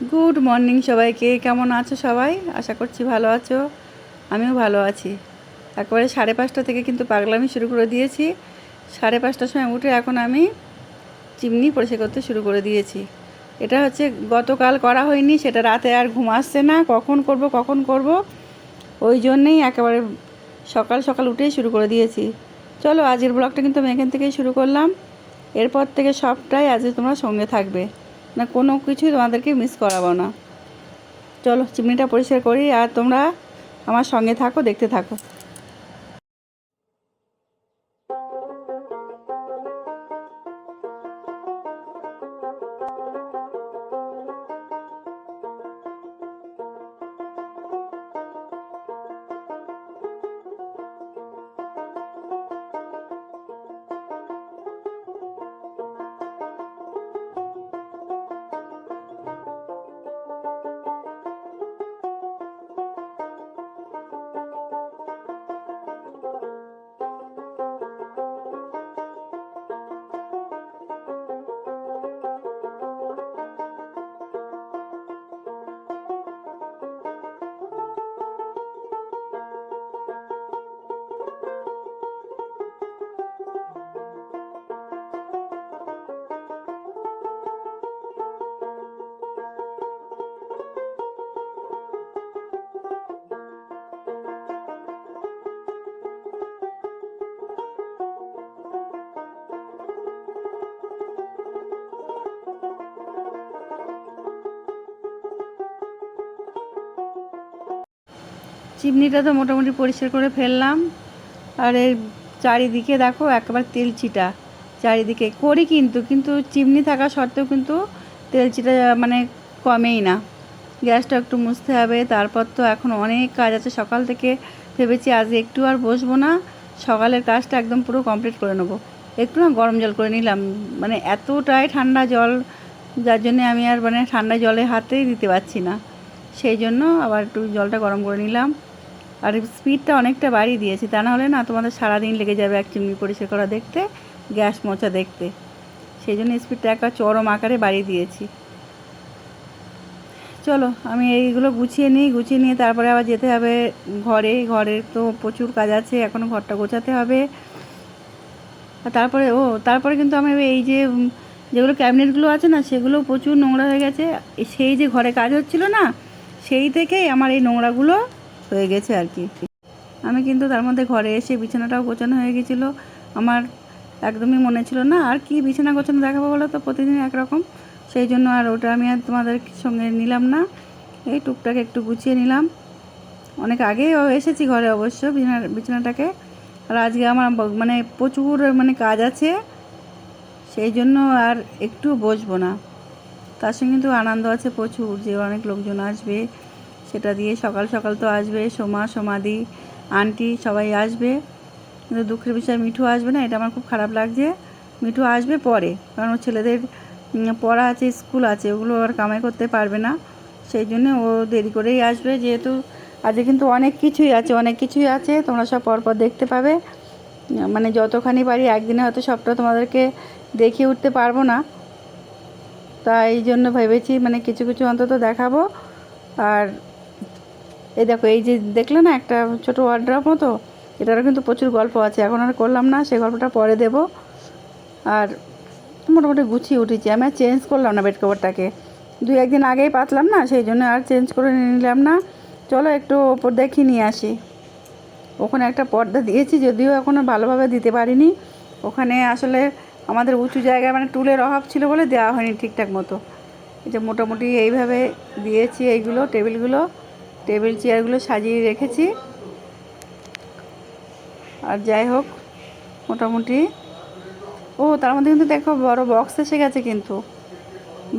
Good morning সবাইকে, কেমন আছো সবাই? আশা করছি ভালো আছো। আমিও ভালো আছি। একবারে সাড়ে পাঁচটা থেকে কিন্তু পাগলামি শুরু করে দিয়েছি। সাড়ে পাঁচটার সময় উঠে এখন আমি চিমনি পরিষ্কার করতে শুরু করে দিয়েছি। এটা হচ্ছে, গতকাল করা হয়নি, সেটা রাতে আর ঘুম আসছে না। কখন করব কখন করব? ওই জন্যেই একেবারে সকাল সকাল উঠেই শুরু করে দিয়েছি। চলো, আজকের ব্লগটা কিন্তু আমি এখান থেকেই শুরু করলাম। এরপর থেকে সবটাই আজকে তোমরা সঙ্গে থাকবে। না কোনো কিছুই তোমাদেরকে মিস করাবো না। চলো, চিমনিটা পরিষ্কার করি আর তোমরা আমার সঙ্গে থাকো, দেখতে থাকো। চিমনিটা তো মোটামুটি পরিষ্কার করে ফেললাম। আর এর চারিদিকে দেখো একবার তেল চিটা চারিদিকে করি কিন্তু কিন্তু চিমনি থাকা সত্ত্বেও কিন্তু তেল চিটা মানে কমেই না। গ্যাসটা একটু মুছতে হবে, তারপর তো এখন অনেক কাজ আছে। সকাল থেকে ভেবেছি আজ একটু আর বসবো না, সকালের কাজটা একদম পুরো কমপ্লিট করে নেব। একটু না গরম জল করে নিলাম মানে এতটাই ঠান্ডা জল, যার জন্যে আমি আর মানে ঠান্ডা জলে হাতেই দিতে পারছি না। সেই জন্য আবার একটু জলটা গরম করে নিলাম। আর স্পিডটা অনেকটা বাড়িয়ে দিয়েছি। তা না হলে না তোমাদের সারাদিন লেগে যাবে এক চিমনি পরিষ্কার করা দেখতে, গ্যাস মোচা দেখতে। সেই জন্য স্পিডটা একটা চরম আকারে বাড়িয়ে দিয়েছি। চলো, আমি এইগুলো গুছিয়ে নিই, গুছিয়ে নিয়ে তারপরে আবার যেতে হবে ঘরে। ঘরে তো প্রচুর কাজ আছে এখনও ঘরটা গোছাতে হবে। আর তারপরে, ও, তারপরে কিন্তু আমি এই যে যেগুলো ক্যাবিনেটগুলো আছে না, সেগুলো প্রচুর নোংরা হয়ে গেছে। সেই যে ঘরে কাজ হচ্ছিল না, সেই থেকেই আমার এই নোংরাগুলো হয়ে গেছে আর কি। আমি কিন্তু তার মধ্যে ঘরে এসে বিছানাটাও গোছানো হয়ে গেছিল। আমার একদমই মনে ছিল না, আর কি বিছানা গোছানো দেখাবো বলো তো? প্রতিদিন একরকম। সেই জন্য আর ওটা আমি আর তোমাদের সঙ্গে নিলাম না। এই টুকটাক একটু গুছিয়ে নিলাম। অনেক আগেই ও এসেছি ঘরে অবশ্য বিছানা, বিছানাটাকে। আর আজকে আমার মানে প্রচুর মানে কাজ আছে। সেই জন্য আর একটু বসবো না। তার সঙ্গে কিন্তু আনন্দ আছে প্রচুর যে অনেক লোকজন আসবে। সেটা দিয়ে সকাল সকাল তো আসবে, সোমা সমাধি আন্টি সবাই আসবে। কিন্তু দুঃখের বিষয়, মিঠু আসবে না, এটা আমার খুব খারাপ লাগছে। মিঠু আসবে পরে, কারণ ওর ছেলেদের পড়া আছে, স্কুল আছে, ওগুলো আর কামাই করতে পারবে না। সেই জন্য ও দেরি করেই আসবে, যেহেতু আজকে কিন্তু অনেক কিছুই আছে, অনেক কিছুই আছে, তোমরা সব পরপর দেখতে পাবে। মানে যতখানি পারি, একদিনে হয়তো সবটা তোমাদেরকে দেখিয়ে উঠতে পারব না। তাই জন্য ভেবেছি মানে কিছু কিছু অন্তত দেখাবো। আর এই দেখো, এই যে দেখলে না একটা ছোট ওয়ার্ড্রপ মতো, এটারও কিন্তু প্রচুর গল্প আছে। এখন আর করলাম না সেই গল্পটা পরে দেব। আর মোটামুটি গুছিয়ে উঠেছি। আমি আর চেঞ্জ করলাম না বেড কভারটাকে দুই একদিন আগেই পাতলাম না, সেই জন্য আর চেঞ্জ করে নিলাম না। চলো একটু ওপর দেখি নিয়ে আসি। ওখানে একটা পর্দা দিয়েছি, যদিও এখনও ভালোভাবে দিতে পারিনি। ওখানে আসলে আমাদের উঁচু জায়গায় মানে টুলের অভাব ছিল বলে দেওয়া হয়নি ঠিকঠাক মতো। যে মোটামুটি এইভাবে দিয়েছি এইগুলো, টেবিলগুলো। টেবিল চেয়ারগুলো সাজিয়ে রেখেছি। আর যাই হোক, মোটামুটি। ও, তার মধ্যে কিন্তু দেখো বড় বক্স এসে গেছে কিন্তু।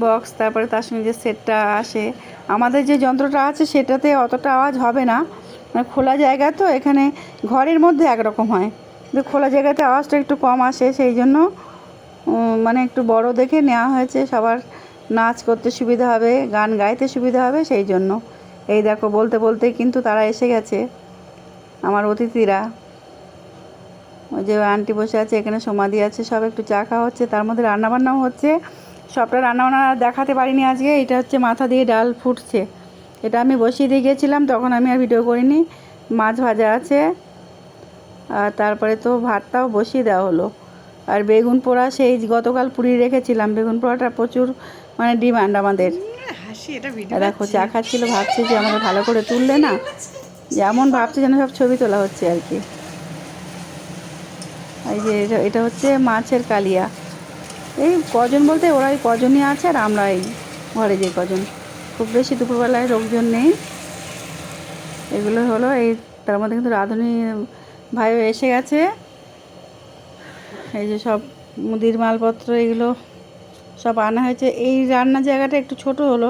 বক্স তারপরে তার সঙ্গে যে সেটটা আসে। আমাদের যে যন্ত্রটা আছে, সেটাতে অতটা আওয়াজ হবে না। মানে খোলা জায়গা তো, এখানে ঘরের মধ্যে একরকম হয়। কিন্তু খোলা জায়গাতে আওয়াজটা একটু কম আসে, সেই জন্য মানে একটু বড় দেখে নেওয়া হয়েছে। সবার নাচ করতে সুবিধা হবে, গান গাইতে সুবিধা হবে, সেই জন্য। এই দেখো, বলতে বলতে কিন্তু তারা এসে গেছে, আমার অতিথিরা। ওই যে আন্টি বসে আছে, এখানে সমাধি আছে, সব একটু চা খাওয়া হচ্ছে, তার মধ্যে রান্নাবান্নাও হচ্ছে। সবটা রান্না বান্না দেখাতে পারিনি আজকে, এটা হচ্ছে মাথা দিয়ে ডাল ফুটছে। এটা আমি বসিয়ে দিয়ে গেছিলাম, তখন আমি আর ভিডিও করিনি। মাছ ভাজা আছে, আর তারপরে তো ভাতটাও বসিয়ে দেওয়া হলো। আর বেগুন পোড়া সেই গতকাল পুরি রেখেছিলাম, বেগুন পোড়াটা প্রচুর মানে ডিমান্ড আমাদের। হাসি এটা ভিডিও দেখো চা খাচ্ছিল ভাবছে যে আমাদের ভালো করে তুললে না যেমন ভাবছে যেন সব ছবি তোলা হচ্ছে আর কি। এই যে এটা এটা হচ্ছে মাছের কালিয়া। এই কজন বলতে ওরাই কজনই আছে আর আমরা এই ঘরে যে কজন। খুব বেশি দুপুরবেলায় লোকজন নেই। এগুলো হলো এই তার মধ্যে কিন্তু রাঁধুনি ভাইও এসে গেছে। এই যে সব মুদির মালপত্র এগুলো সব আনা হয়েছে। এই রান্নার জায়গাটা একটু ছোট হলো,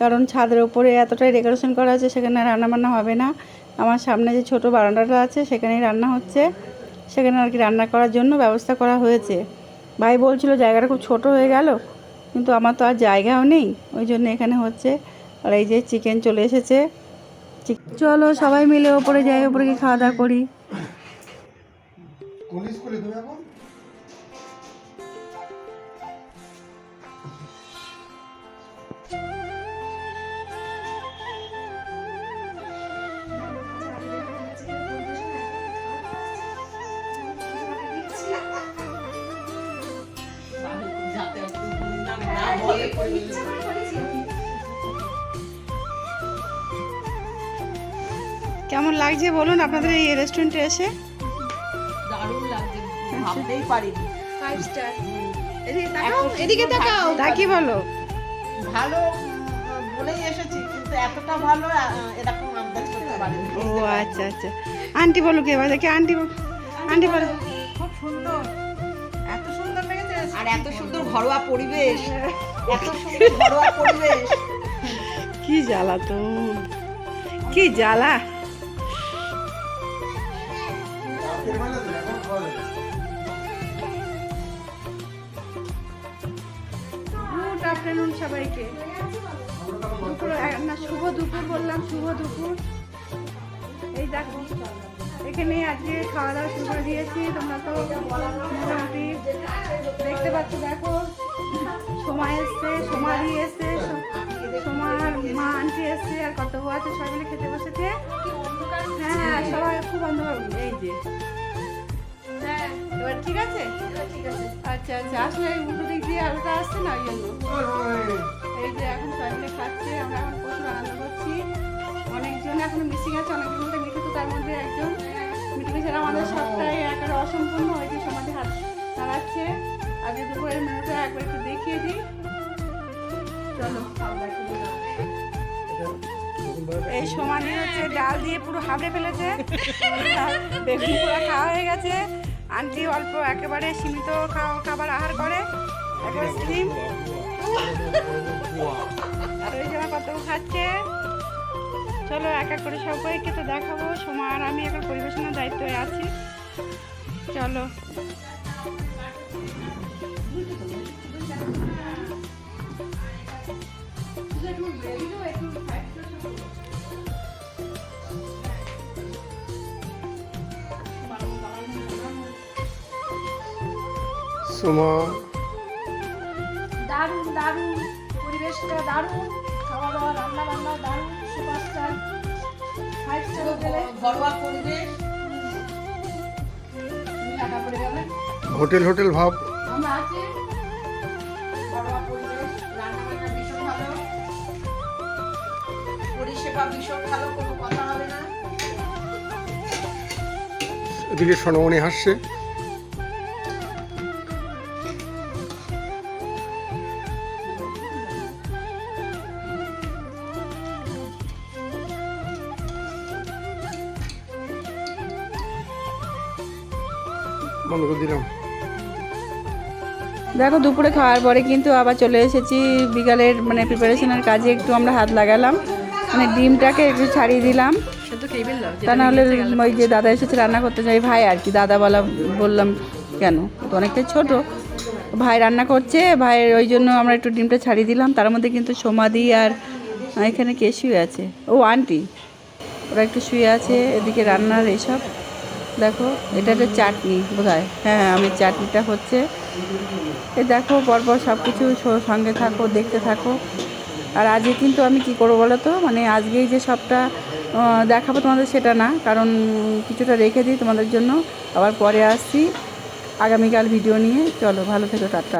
কারণ ছাদের ওপরে এতটাই ডেকোরেশন করা আছে, সেখানে রান্না বান্না হবে না। আমার সামনে যে ছোট বারান্দাটা আছে, সেখানেই রান্না হচ্ছে। সেখানে আর কি রান্না করার জন্য ব্যবস্থা করা হয়েছে। ভাই বলছিল জায়গাটা খুব ছোট হয়ে গেল, কিন্তু আমার তো আর জায়গাও নেই, ওই জন্য এখানে হচ্ছে। আর এই যে চিকেন চলে এসেছে। চলো সবাই মিলে ওপরে যাই, ওপরে গিয়ে খাওয়া দাওয়া করি। কেমন লাগছে বলুন আপনাদের এই রেস্টুরেন্টে এসে? দারুণ লাগছে ভাবতেই পারিনি। ফাইভ স্টার এদিকে তাকাও তা কি বলো। ভালো বলেই এসেছি কিন্তু এতটা ভালো এরকম আন্দাজ করতে পারিনি। ও আচ্ছা আচ্ছা। আন্টি বলো কে এবার দেখি আন্টি আন্টি বলো খুব সুন্দর। এত সুন্দর লেগেছে। আর এত সুন্দর ঘরোয়া পরিবেশ। এত সুন্দর ঘরোয়া পরিবেশ। কি জ্বালা তো। কি জ্বালা। গুড আফটারনুন সবাইকে। দুপুর না শুভ দুপুর বললাম শুভ দুপুর। এই দেখো। এখানে আজকে খাওয়া দাওয়া শুরু করে দিয়েছি। তোমরা তো মোটামুটি দেখতে পাচ্ছ দেখো সময় এসছে সমাধি এসছে সোমার মা আন্টি এসছে আর কত বউ আছে সবাই মিলে খেতে বসেছে। হ্যাঁ হ্যাঁ সবাই খুব অন্ধকার এই যে। এবার ঠিক আছে? আচ্ছা আচ্ছা আসলে এই উল্টো দিক দিয়ে আলোটা আসছে না ওই জন্য। এই যে এখন সবাই মিলে খাচ্ছে আমরা এখন প্রচুর আনন্দ করছি। অনেকজন এখন মিসিং আছে অনেকজন মধ্যে মিঠে তো তার মধ্যে একজন। মিটিং ছাড়া আমাদের সবটাই একেবারে অসম্পূর্ণ ওই যে সমাধি হাত নাড়াচ্ছে আগে দুপুরের মেনুটা একবার একটু দেখিয়ে দিই। চলো এই সমাধি হচ্ছে ডাল দিয়ে পুরো হাবড়ে ফেলেছে। বেগুন পুরো খাওয়া হয়ে গেছে। আন্টি অল্প একেবারে সীমিত খাওয়া খাবার আহার করে। একেবারে স্লিম আর ওই জামা কত খাচ্ছে। চলো এক এক করে সবাইকে তো দেখাবো। সময় আর আমি এখন পরিবেশনের দায়িত্বে আছি। চলো। সোমা। দারুণ দারুণ। পরিবেশটা দারুণ। খাওয়া দাওয়া রান্না বান্না দারুণ। সুপারস্টার ফাইভ স্টার হোটেলে ঘরোয়া পরিবেশ টাকা পড়ে যাবে হোটেল হোটেল ভাব। আমরা আছি। ঘরোয়া পরিবেশ রান্নাবান্না ভীষণ ভালো। পরিষেবা ভীষণ ভালো কোনো কথা হবে না। এদিকে সোনামণি হাসছে। বন্ধ করে দিলাম। দেখো দুপুরে খাওয়ার পরে কিন্তু আবার চলে এসেছি বিকালের মানে প্রিপারেশনের কাজে। একটু আমরা হাত লাগালাম মানে ডিমটাকে একটু ছাড়িয়ে দিলাম। তা নাহলে ওই যে দাদা এসেছে রান্না করতে চাই ভাই আর কি দাদা বলা বললাম কেন? তো অনেকটাই ছোট। ভাই রান্না করছে ভাইয়ের ওই জন্য আমরা একটু ডিমটা ছাড়িয়ে দিলাম। তার মধ্যে কিন্তু সমাধি আর এখানে কে শুয়ে আছে। ও আন্টি ওরা একটু শুয়ে আছে এদিকে রান্নার এইসব দেখো, এটা একটা চাটনি বোধ হয়, আমি চাটনিটা হচ্ছে এ দেখো, পরপর সব কিছু সঙ্গে থাকো, দেখতে থাকো। আর আজকে কিন্তু আমি কি করব বলো তো? মানে আজকেই যে সবটা দেখাবো তোমাদের সেটা না, কারণ কিছুটা রেখে দিই তোমাদের জন্য। আবার পরে আসছি। আগামীকাল ভিডিও নিয়ে। চলো, ভালো থেকো, টাটা।